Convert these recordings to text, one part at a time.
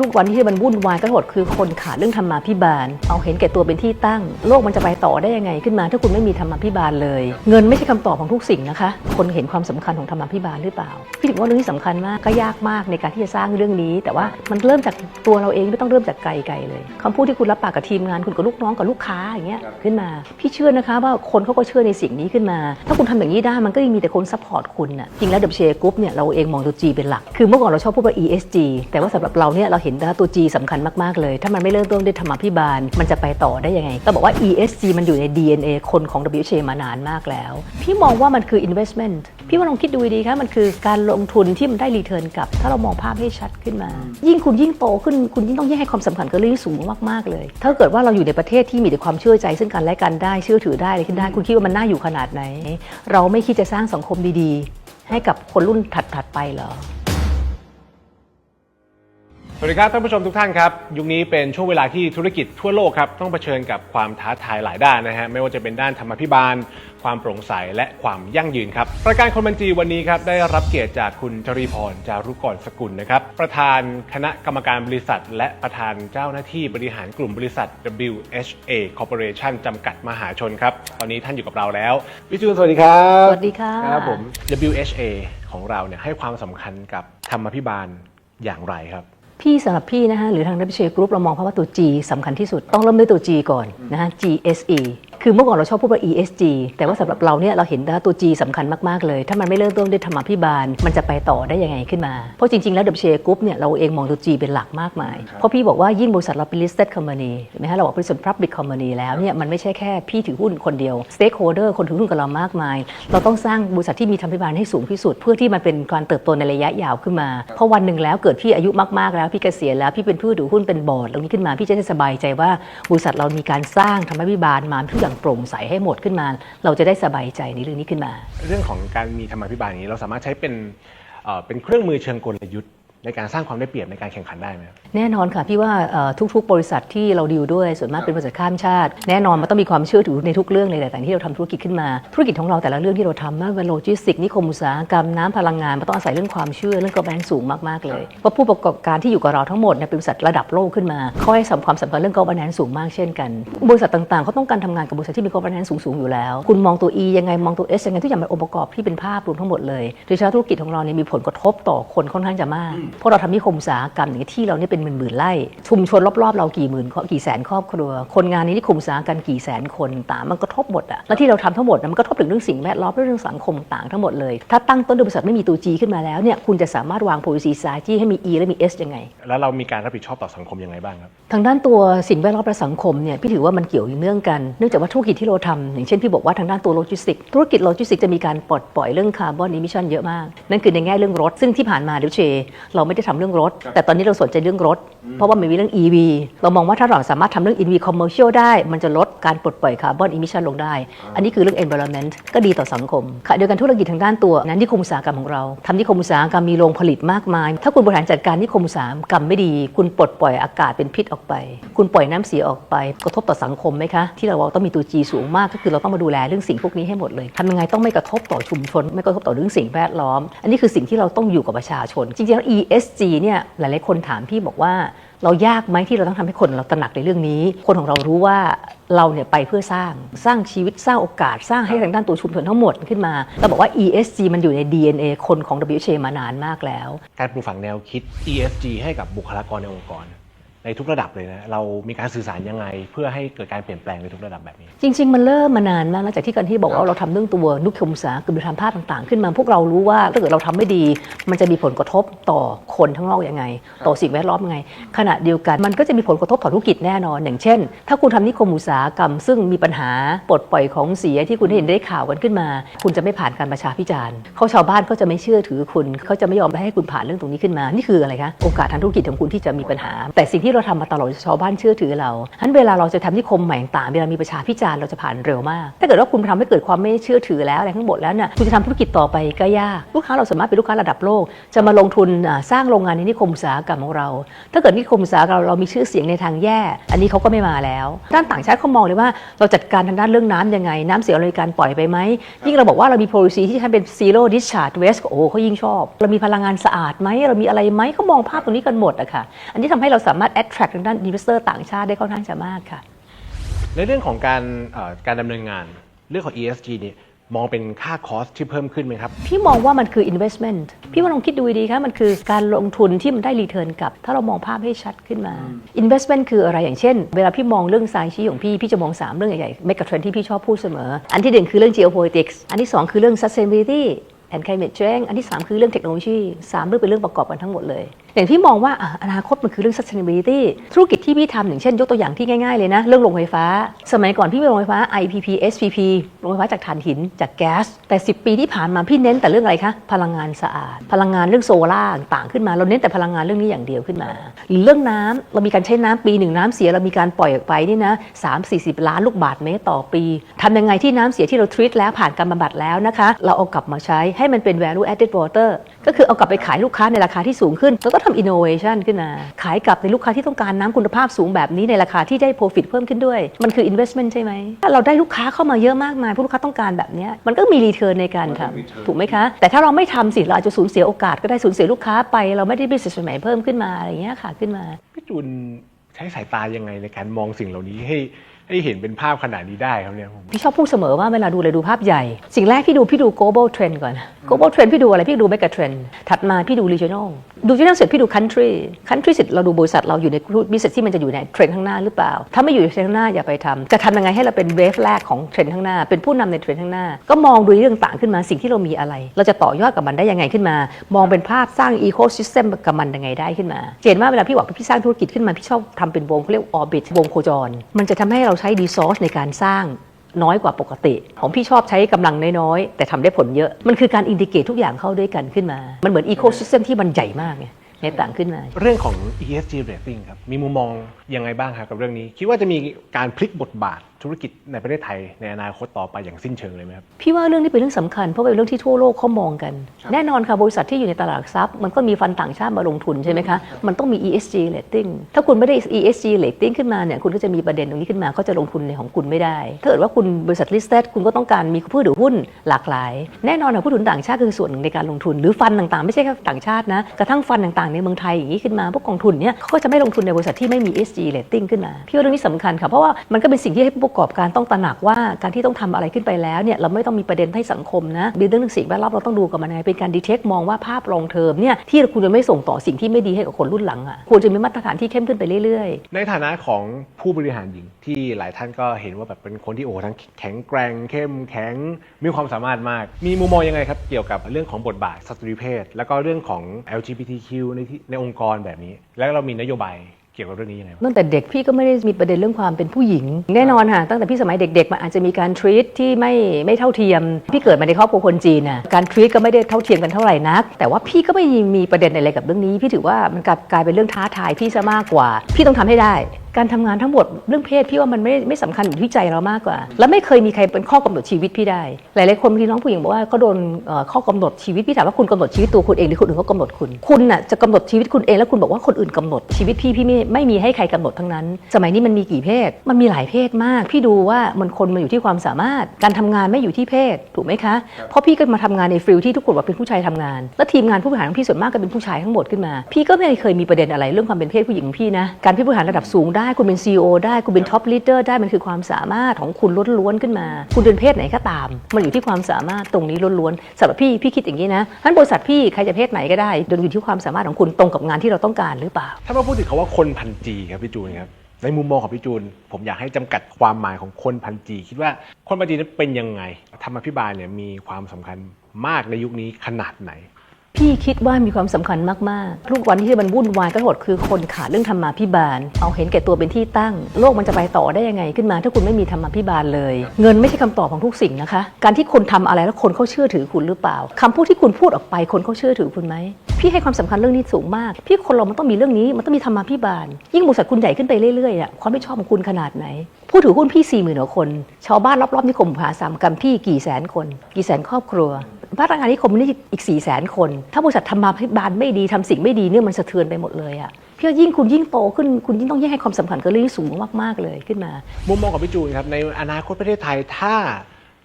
ทุกวันที่มันวุ่นวายก็หดคือคนขาดเรื่องธรรมาภิบาล เอาเห็นแก่ตัวเป็นที่ตั้ง โลกมันจะไปต่อได้ยังไงขึ้นมา ถ้าคุณไม่มีธรรมาภิบาลเลย เงินไม่ใช่คำตอบของทุกสิ่งนะคะ คนเห็นความสำคัญของธรรมาภิบาลหรือเปล่าพี่ถึงว่าเรื่องนี้สำคัญมากก็ยากมากในการที่จะสร้างเรื่องนี้ แต่ว่ามันเริ่มจากตัวเราเองไม่ต้องเริ่มจากไกลๆเลยคำพูดที่คุณรับปากกับทีมงานคุณกับลูกน้องกับลูกค้าอย่างเงี้ยขึ้นมา พี่เชื่อนะคะว่าคนเขาก็เชื่อในสิ่งนี้ขึ้นมา ถ้าคุณทำอย่างนี้ได้มันก็ยังมีแต่คนซัพพอร์ตคุณน่ะจริงแล้ว WCA Group เนี่ยเราเองมองตัว G เป็นหลักคือเมื่อก่อนเราชอบพูดว่า ESG แต่ว่าสำหรับเราเนี่ยเราเห็นว่าตัว G สำคัญมาก ๆ เลย ถ้ามันไม่เริ่มต้นด้วยธรรมาภิบาล มันจะไปต่อได้ยังไงต้องบอกว่า ESG มันอยู่ใน DNA คนของ WCA มานานมากแล้ว พี่มองว่ามันคือ investment พี่ว่าลองคิดดูดีค่ะมันคือการลงทุนที่มันได้รีเทิร์นกลับ ถ้าเรามองภาพให้ชัดขึ้นมา ยิ่งคุณยิ่งโตขึ้นคุณยิ่งต้องยิ่งให้ความสำคัญกับเรื่องนี้สูงมากๆเลย ถ้าเกิดว่าเราอยู่ในประเทศที่มีแต่ความเชื่อใจ ซึ่งกันและกันได้เชื่อถือได้อะไรขึ้นได้ คุณคิดว่ามันน่าอยู่ขนาดไหน เราไม่คิดจะสร้างสังคมดีๆ ให้กับคนรุ่นถัดๆไปเหรอ สวัสดีครับท่านผู้ชมทุกท่านครับ ยุคนี้เป็นช่วงเวลาที่ธุรกิจทั่วโลกครับต้องเผชิญกับความท้าทายหลายด้านนะฮะไม่ว่าจะเป็นด้านธรรมาภิบาล ความโปร่งใสและความยั่งยืนครับรายการคนบัญชีวันนี้ครับได้รับเกียรติจากคุณจรีพรจารุกรสกุลนะครับประธานคณะกรรมการบริษัท และประธานเจ้าหน้าที่บริหารกลุ่มบริษัท WHA Corporation จำกัดมหาชนครับตอนนี้ท่านอยู่กับเราแล้วพี่จูนสวัสดีครับสวัสดีค่ะครับผม WHA ของเราเนี่ยให้ความสำคัญกับธรรมาภิบาลอย่างไรครับ พี่สำหรับพี่นะฮะหรือทาง WCA Group เรามองภาะว่าตัว G สำคัญที่สุด ต้องเริ่มด้วยตัว G ก่อนนะฮะ GSE คือเมื่อก่อนเราชอบพูดว่า ESG แต่ว่าสำหรับเราเนี่ยเราเห็นว่าตัว G สำคัญมาก ๆ เลย ถ้ามันไม่เริ่มต้นด้วยธรรมาภิบาล มันจะไปต่อได้ยังไงขึ้นมา เพราะจริง ๆ แล้ว WCA Group เนี่ยเราเองมองตัว G เป็นหลักมากมาย เพราะพี่บอกว่ายิ่งบริษัทเราเป็น listed company เห็นไหมฮะเราบอกบริษัท public company แล้วเนี่ยมันไม่ใช่แค่พี่ถือหุ้นคนเดียว stakeholder คนถือหุ้นกับเรามากมาย เราต้องสร้างบริษัทที่มีธรรมาภิบาลให้สูงที่สุด เพื่อที่มันเป็นการเติบโตในระยะยาวขึ้นมา เพราะวันหนึ่งแล้วเกิดพี่อายุมากๆแล้วพี่เกษียณแล้วพี่เป็นผู้ถือหุ้นเป็นบอร์ดตรงนี้ขึ้นมาพี่จะได้สบายใจว่าบริษัทเรามีการสร้างธรรมาภิบาลมาทุกอย่างโปร่งใสให้หมดขึ้นมา เราจะได้สบายใจในเรื่องนี้ขึ้นมา เรื่องของการมีธรรมาภิบาลอย่างนี้เราสามารถใช้เป็นเอ่อเป็นเครื่องมือเชิงกลยุทธ์ ในการสร้างความได้เปรียบในการแข่งขันได้ไหมครับแน่นอนค่ะพี่ว่าเอ่อทุกๆ บริษัทที่เราดีลด้วยส่วนมากเป็นบริษัทข้ามชาติ แน่นอนมันต้องมีความเชื่อถือในทุกเรื่องเลยแต่างๆที่เราทำธุรกิจขึ้นมา ธุรกิจของเราแต่ละเรื่องที่เราทำไม่ว่าเป็นโลจิสติกส์นิคมอุตสาหกรรมน้ำพลังงานมันต้องอาศัยเรื่องความเชื่อเรื่องกำลังสูงมากๆเลยเพราะผู้ประกอบการที่อยู่กับเราทั้งหมดเนี่ยเป็นบริษัทระดับโลกขึ้นมาเขาให้สำความสำคัญเรื่องกำลังสูงมากเช่นกัน บริษัทต่างๆเขาต้องการทำงานกับบริษัทที่มีกำลังสูงๆอยู่แล้ว คุณมองตัว E ยังไงมองตัว S ยังไงทุกอย่างเป็นองค์ประกอบที่เป็นภาพรวมทั้งหมดเลยโดยเฉพาะธุรกิจของเราเนี่ยมีผลกระทบต่อคนค่อนข้างจะมากเพราะเราทำนิคมอุตสาหกรรมอย่างที่เราเนี่ยเป็นหมื่นๆไร่ชุมชนรอบๆเรากี่หมื่นกี่แสนครอบครัว คนงานในนิคมอุตสาหกรรมกี่แสนคนต่างมันกระทบหมดอะและที่เราทำทั้งหมดน่ะมันกระทบถึงเรื่องสิ่งแวดล้อมเรื่องสังคมต่างทั้งหมดเลย ถ้าตั้งต้นด้วยบริษัทไม่มีตัว G ขึ้นมาแล้วเนี่ยคุณจะสามารถวาง policy strategy ให้มี E และมี S ยังไง แล้วเรามีการรับผิดชอบต่อสังคมยังไงบ้างครับทางด้านตัวสิ่งแวดล้อมและสังคมเนี่ยพี่ถือว่ามันเกี่ยวเนื่องกันเนื่องจากว่าธุรกิจที่เราทำอย่างเช่นพี่บอกว่าทางด้านตัวโลจิสติกธุรกิจโลจิสติกจะมีการปลดปล่อยเรื่องคาร์บอนอิมิชันเยอะมากนั่นคือในแง่เรื่องรถซึ่งที่ผ่านมาเดวเชเราไม่ได้ทำเรื่องรถ แต่ตอนนี้เราสนใจเรื่องรถ เพราะว่ามันมีเรื่อง EV เรามองว่าถ้าเราสามารถทำเรื่อง EV commercial ได้ มันจะลดการปลดปล่อยคาร์บอนอิมิชันลงได้ อันนี้คือเรื่อง environment ก็ดีต่อสังคมค่ะเดียวกันธุรกิจทางด้านตัวนั้นนิคมอุตสาหกรรมของเราทำนิคมอุตสาหกรรมมีโรงผลิตมากมาย ถ้าคุณบริหารจัดการนิคมอุตสาหกรรมไม่ดี คุณปลดปล่อยอากาศเป็นพิษออกไป คุณปล่อยน้ำเสียออกไป กระทบต่อสังคมไหมคะ ที่เราต้องมีตัว G สูงมากก็คือเราต้องมาดูแลเรื่องสิ่งพวกนี้ให้หมดเลยทำยังไงต้องไม่กระทบต่อชุมชน ไม่กระทบต่อเรื่องสิ่งแวดล้อม อันนี้คือสิ่งที่เราต้องอยู่กับประชาชน จริงๆแล้ว ESG เนี่ยหลายๆคนถามพี่บอกว่า เรายากไหมที่เราต้องทำให้คนเราตระหนักในเรื่องนี้ คนของเรารู้ว่าเราเนี่ยไปเพื่อสร้างสร้างชีวิตสร้างโอกาส สร้างให้ทางด้านตัวชุมชนทั้งหมดขึ้นมาเราบอกว่า ESG มันอยู่ใน DNA คนของ WHA มานานมากแล้ว การปลูกฝังแนวคิด ESG ให้กับบุคลากรในองค์กร ในทุกระดับเลยนะเรามีการสื่อสารยังไง เพื่อให้เกิดการเปลี่ยนแปลงในทุกระดับแบบนี้ จริง ๆ มันเริ่มมานานมากแล้วจากที่กันที่บอกว่าเราทำเรื่องตัวนุคมอุตสาหกรรมหรือทำภาพต่างๆ ขึ้นมาพวกเรารู้ว่าถ้าเกิดเราทำไม่ดี มันจะมีผลกระทบต่อคนทั้างนอกยังไง ต่อสิ่งแวดล้อมยังไง ขณะเดียวกันมันก็จะมีผลกระทบต่อธุรกิจแน่นอน อย่างเช่น ถ้าคุณทำนิคมอุตสาหกรรม ซึ่งมีปัญหาปลดปล่อยของเสียที่คุณเห็นได้ข่าวกันขึ้นมา คุณจะไม่ผ่านการประชาพิจารณ์เขาชาวบ้านก็จะไม่เชื่อถือคุณเขาจะไม่ยอมให้คุณผ่านเรื่องตรงนี้ขึ้นมา นี่คืออะไรคะโอกาสทางธุรกิจของคุณที่จะมีปัญหา แต่สิ่งที่เราเราทำมาตลอดชาวบ้านเชื่อถือเราฉะนั้นเวลาเราจะทำที่คมใหม่ต่างเวลามีประชาพิจารณ์เราจะผ่านเร็วมาก ถ้าเกิดว่าคุณทำให้เกิดความไม่เชื่อถือแล้วอะไรทั้งหมดแล้วเนี่ยคุณจะทำธุรกิจต่อไปก็ยากลูกค้าเราสามารถเป็นลูกค้าระดับโลก จะมาลงทุนสร้างโรงงานในนิคมอุตสาหกรรมของเรา ถ้าเกิดนิคมอุตสาหกรรมเรามีชื่อเสียงในทางแย่ อันนี้เขาก็ไม่มาแล้วด้านต่างชาติเขามองเลยว่าเราจัดการทางด้านเรื่องน้ำยังไง น้ำเสียเรามีการปล่อยไปไหมยิ่งเราบอกว่าเรามี policy ที่ทำเป็น zero discharge waste โอ้เขายิ่งชอบ เรามีพลังงานสะอาดไหมเรามีอะไรไหมเขามองภาพตรงนี้กันหมดอะค่ะอันนี้ทำให้เราสามารถ attract ทางด้าน investor ต่างชาติได้ค่อนข้างจะมากค่ะ ในเรื่องของการเอ่อการดำเนินงานเรื่องของ ESG นี่มองเป็นค่าคอสที่เพิ่มขึ้นไหมครับ พี่มองว่ามันคือ investment พี่ว่าลองคิดดูดีๆครับมันคือการลงทุนที่มันได้รีเทิร์นกลับ ถ้าเรามองภาพให้ชัดขึ้นมา investment คืออะไรอย่างเช่น เวลาพี่มองเรื่องสายชี้ของพี่ พี่จะมอง 3 เรื่องใหญ่ๆ mega trend ที่พี่ชอบพูดเสมอ อันที่หนึ่งคือเรื่อง geopolitics อันที่ 2 คือเรื่อง sustainability and climate change อันที่ 3 คือเรื่องเทคโนโลยีสามเรื่องเป็นเรื่องประกอบกันทั้งหมดเลย อย่างที่มองว่าอนาคตมันคือเรื่อง sustainability ธุรกิจที่พี่ทำอย่างเช่น ยกตัวอย่างที่ง่ายๆเลยนะ เรื่องโรงไฟฟ้า สมัยก่อนพี่ไปโรงไฟฟ้า IPP SPP โรงไฟฟ้าจากถ่านหินจากแก๊ส แต่ 10 ปีที่ผ่านมาพี่เน้นแต่เรื่องอะไรคะพลังงานสะอาด พลังงานเรื่องโซล่าต่างขึ้นมา เราเน้นแต่พลังงานเรื่องนี้อย่างเดียวขึ้นมาหรือเรื่องน้ำเรามีการใช้น้ำปีหนึ่งน้ำเสียเรามีการปล่อยออกไปนี่นะ3 40ล้านลูกบาศก์เมตรต่อปีทำยังไงที่น้ำเสียที่เรา treat แล้วผ่านการบำบัดแล้วนะคะ เราเอากลับมาใช้ให้มันเป็น value added water ก็คือเอากลับไปขายลูกค้าในราคาที่สูงขึ้น แล้วก็ทำ innovation ขึ้นมา ขายกลับในลูกค้าที่ต้องการน้ำคุณภาพสูงแบบนี้ในราคาที่ได้ profit เพิ่มขึ้นด้วย มันคือ investment ใช่ไหมถ้าเราได้ลูกค้าเข้ามาเยอะมากมายผู้ลูกค้าต้องการแบบเนี้ยมันก็มี return ในการทำถูกไหมคะ แต่ถ้าเราไม่ทำสิเราอาจจะสูญเสียโอกาสก็ได้สูญเสียลูกค้าไป เราไม่ได้ business ใหม่เพิ่มขึ้นมาอะไรอย่างเงี้ยค่ะขึ้นมาพี่จูนใช้สายตายังไงในการมองสิ่งเหล่านี้ให้ ให้เห็นเป็นภาพขนาดนี้ได้ครับเนี่ยผมพี่ชอบพูดเสมอว่าเวลาดูเลยดูภาพใหญ่ สิ่งแรกพี่ดูพี่ดู global trend ก่อน global trend พี่ดูอะไรพี่ดู mega trend ถัดมาพี่ดู regional ดู regional เสร็จพี่ดู country country เสร็จเราดูบริษัทเราอยู่ใน business ที่มันจะอยู่ในเทรนด์ข้างหน้าหรือเปล่า ถ้าไม่อยู่ในเทรนด์ข้างหน้าอย่าไปทำจะทำยังไงให้เราเป็น wave แรกของเทรนด์ข้างหน้า เป็นผู้นำในเทรนด์ข้างหน้า ก็มองดูเรื่องต่างขึ้นมาสิ่งที่เรามีอะไร เราจะต่อยอดกับมันได้ยังไงขึ้นมา มองเป็นภาพสร้าง ecosystem กับมันยังไงได้ขึ้นมา เจนว่าเวลาพี่บอกพี่สร้างธุรกิจขึ้นมาพี่ชอบทำเป็นวงเขาเรียก orbit วงโคจร มันจะทำให้เราใช้ดีซอสในการสร้างน้อยกว่าปกติ ของพี่ชอบใช้กำลังน้อยๆ แต่ทำได้ผลเยอะ มันคือการอินดิเกตทุกอย่างเข้าด้วยกันขึ้นมา มันเหมือนอีโคซิสเต็มที่มันใหญ่มากไงในต่างขึ้นมา เรื่องของ ESG rating ครับ มีมุมมองยังไงบ้างครับกับเรื่องนี้ คิดว่าจะมีการพลิกบทบาทธุรกิจในประเทศไทยในอนาคตต่อไปอย่างสิ้นเชิงเลยไหมครับ พี่ว่าเรื่องนี้เป็นเรื่องสำคัญเพราะเป็นเรื่องที่ทั่วโลกเขามองกัน แน่นอนค่ะบริษัทที่อยู่ในตลาดหลักทรัพย์ มันก็มีฟันต่างชาติมาลงทุนใช่ไหมคะมันต้องมี ESG rating ถ้าคุณไม่ได้ ESG rating ขึ้นมาเนี่ยคุณก็จะมีประเด็นตรงนี้ขึ้นมาเขาจะลงทุนในของคุณไม่ได้ถ้าเกิดว่าคุณบริษัท listed คุณก็ต้องการมีผู้ถือหุ้นหลากหลาย แน่นอนค่ะผู้ถือหุ้นต่างชาติคือส่วนหนึ่งในการลงทุน หรือฟันต่างๆ ไม่ใช่แค่ต่างชาตินะกระทั่งฟันต่างๆ ในเมืองไทยอย่างนี้ขึ้นมาพวกกองทุนเนี่ยเขาก็จะไม่ลงทุนในบริษัทที่ไม่มี ESG rating ขึ้นมา พี่ว่าเรื่องนี้สำคัญค่ะ เพราะว่ามันก็เป็นสิ่งที่ให้ผู้ประกอบการต้องตระหนักว่าการที่ต้องทำอะไรขึ้นไปแล้วเนี่ยเราไม่ต้องมีประเด็นให้สังคมนะเรื่องสิ่งแวดล้อมเราต้องดูกับมันไงเป็นการดีเทคมองว่าภาพลองเทอมเนี่ยที่คุณจะไม่ส่งต่อสิ่งที่ไม่ดีให้กับคนรุ่นหลังอะควรจะมีมาตรฐานที่เข้มขึ้นไปเรื่อยๆ ในฐานะของผู้บริหารหญิงที่หลายท่านก็เห็นว่าแบบเป็นคนที่โอ้โหทั้งแข็งแกร่งเข้มแข็งมีความสามารถมาก มีมุมมองยังไงครับเกี่ยวกับเรื่องของบทบาทสตรีเพศ แล้วก็เรื่องของ LGBTQ ในในองค์กรแบบนี้ แล้วเรามีนโยบาย เกี่ยวกับเรื่องนี้ยังไงตั้งแต่เด็กพี่ก็ไม่ได้มีประเด็นเรื่องความเป็นผู้หญิง แน่นอนค่ะตั้งแต่พี่สมัยเด็กๆมันอาจจะมีการทรีตที่ไม่ไม่เท่าเทียม พี่เกิดมาในครอบครัวคนจีนน่ะการทรีตก็ไม่ได้เท่าเทียมกันเท่าไหร่นัก แต่ว่าพี่ก็ไม่มีประเด็นอะไรกับเรื่องนี้ พี่ถือว่ามันกลับกลายเป็นเรื่องท้าทายพี่ซะมากกว่า พี่ต้องทำให้ได้ การทำงานทั้งหมดเรื่องเพศพี่ว่ามันไม่ไม่สำคัญอยู่ที่ใจเรามากกว่า และไม่เคยมีใครเป็นข้อกำหนดชีวิตพี่ได้ หลายๆคนบางทีน้องผู้หญิงบอกว่าเขาโดนเอ่อข้อกำหนดชีวิตพี่ถามว่าคุณกำหนดชีวิตตัวคุณเองหรือคนอื่นเขากำหนดคุณคุณน่ะจะกำหนดชีวิตคุณเองแล้วคุณบอกว่าคนอื่นกำหนดชีวิตพี่พี่ไม่ไม่มีให้ใครกำหนดทั้งนั้น สมัยนี้มันมีกี่เพศ มันมีหลายเพศมาก พี่ดูว่ามันคนมันอยู่ที่ความสามารถ การทำงานไม่อยู่ที่เพศถูกไหมคะเพราะพี่ก็มาทำงานในฟิลที่ทุกคนบอกเป็นผู้ชายทำงาน และทีมงานผู้บริหารของพี่ส่วนมากก็เป็นผู้ชายทั้งหมดขึ้นมา พี่ก็ไม่เคยมีประเด็นอะไรเรื่องความเป็นเพศผู้หญิงของพี่นะการที่ผู้บริหารระดับสูงได้คุณเป็น CEO ได้คุณเป็นท็อปลีดเดอร์ได้มันคือความสามารถของคุณล้วนๆขึ้นมา คุณเป็นเพศไหนก็ตาม มันอยู่ที่ความสามารถตรงนี้ล้วนๆสำหรับพี่พี่คิดอย่างนี้นะท่านบริษัทพี่ใครจะเพศไหนก็ได้โดยอยู่ที่ความสามารถของคุณตรงกับงานที่เราต้องการหรือเปล่า ถ้ามาพูดถึงคาว่าคนพันจีครับพี่จูนครับในมุมมองของพี่จูน ผมอยากให้จำกัดความหมายของคนพันจีคิดว่าคนพันจีนั้นเป็นยังไงธรรมพิบาลเนี่ยมีความสำคัญมากในยุคนี้ขนาดไหน พี่คิดว่ามีความสำคัญมาก ๆ ทุกวันที่มันวุ่นวายก็หดคือคนขาดเรื่องธรรมาภิบาล เอาเห็นแก่ตัวเป็นที่ตั้ง โลกมันจะไปต่อได้ยังไงขึ้นมา ถ้าคุณไม่มีธรรมาภิบาลเลย เงินไม่ใช่คำตอบของทุกสิ่งนะคะ การที่คนทำอะไรแล้วคนเขาเชื่อถือคุณหรือเปล่าคำพูดที่คุณพูดออกไปคนเขาเชื่อถือคุณไหม พี่ให้ความสำคัญเรื่องนี้สูงมาก พี่คนเรามันต้องมีเรื่องนี้มันต้องมีธรรมาภิบาล ยิ่งบริษัทคุณใหญ่ขึ้นไปเรื่อยๆอะความไม่ชอบของคุณขนาดไหนผู้ถือหุ้นพี่4ี่หมื่นกว่าคน ชาวบ้านรอบๆนิคมอุตสาหกรรมพี่กี่แสนคน กี่แสนครอบครัว พนักงานนิคมนี่อีก4ี่แสนคน ถ้าบริษัททำมาพิบาลไม่ดีทำสิ่งไม่ดีเนี่ยมันสะเทือนไปหมดเลยอะเพี่ว่ายิ่งคุณยิ่งโตขึ้นคุณยิ่งต้องยิ่งให้ความสำคัญกับเรื่องนี้สูงมากๆเลยขึ้นมา มุมมองของพี่จูนครับในอนาคตประเทศไทยถ้า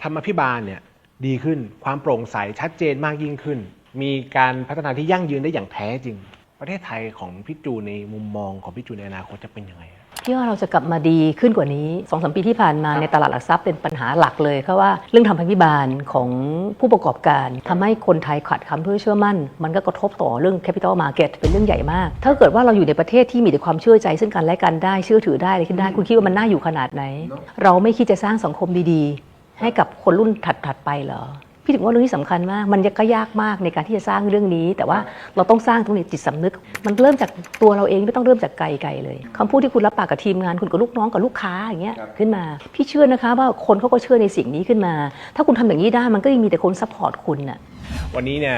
ธรรมาภิบาลเนี่ยดีขึ้นความโปร่งใสชัดเจนมากยิ่งขึ้น มีการพัฒนาที่ยั่งยืนได้อย่างแท้จริง ประเทศไทยของพี่จูนในมุมมองของพี่จูนในอนาคตจะเป็นยังไง พี่ว่าเราจะกลับมาดีขึ้นกว่านี้สองสมปีที่ผ่านมาในตลาดหลักทรัพย์เป็นปัญหาหลักเลยเพราะว่าเรื่องทำพันธิบาลของผู้ประกอบการทำให้คนไทยขาดคำเพื่อเชื่อมั่น มันก็กระทบต่อเรื่อง capital market เป็นเรื่องใหญ่มาก ถ้าเกิดว่าเราอยู่ในประเทศที่มีแต่ความเชื่อใจ ซึ่งกันและกันได้เชื่อถือได้อะไรขึ้นได้คุณคิดว่ามันน่าอยู่ขนาดไหน เราไม่คิดจะสร้างสังคมดีๆ ให้กับคนรุ่นถัดๆไปเหรอ พี่ถึงว่าเรื่องนี้สำคัญมาก มันก็ยากมากในการที่จะสร้างเรื่องนี้ แต่ว่าเราต้องสร้างตรงนี้จิตสำนึก มันเริ่มจากตัวเราเองไม่ต้องเริ่มจากไกลๆเลยคำพูดที่คุณรับปากกับทีมงานคุณกับลูกน้องกับลูกค้าอย่างเงี้ยขึ้นมา พี่เชื่อนะคะว่าคนเขาก็เชื่อในสิ่งนี้ขึ้นมา ถ้าคุณทำอย่างนี้ได้มันก็ยังมีแต่คนซัพพอร์ตคุณน่ะวันนี้เนี่ย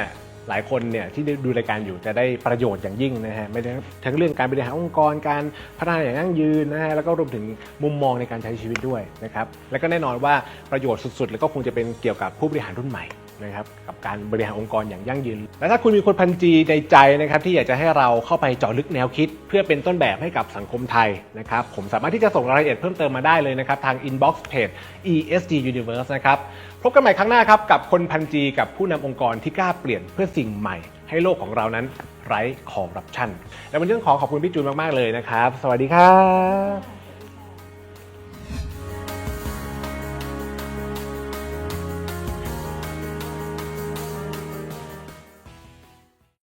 หลายคนเนี่ยที่ดูรายการอยู่จะได้ประโยชน์อย่างยิ่งนะฮะไม่ได้ทั้งเรื่องการบริหารองค์กรการพัฒนาอย่างยั่งยืนนะฮะแล้วก็รวมถึงมุมมองในการใช้ชีวิตด้วยนะครับแล้วก็แน่นอนว่าประโยชน์สุดๆ แล้วก็คงจะเป็นเกี่ยวกับผู้บริหารรุ่นใหม่ นะครับกับการบริหารองค์กรอย่างยั่งยืน และถ้าคุณมีคนพันจีในใจนะครับที่อยากจะให้เราเข้าไปเจาะลึกแนวคิด เพื่อเป็นต้นแบบให้กับสังคมไทยนะครับผมสามารถที่จะส่งรายละเอียดเพิ่มเติมมาได้เลยนะครับทาง inbox page ESG Universe นะครับพบกันใหม่ครั้งหน้าครับกับคนพันจีกับผู้นำองค์กรที่กล้าเปลี่ยนเพื่อสิ่งใหม่ ให้โลกของเรานั้นไร้คอร์รัปชันและวันนี้ต้องขอขอบคุณพี่จูนมากๆเลยนะครับ สวัสดีครับ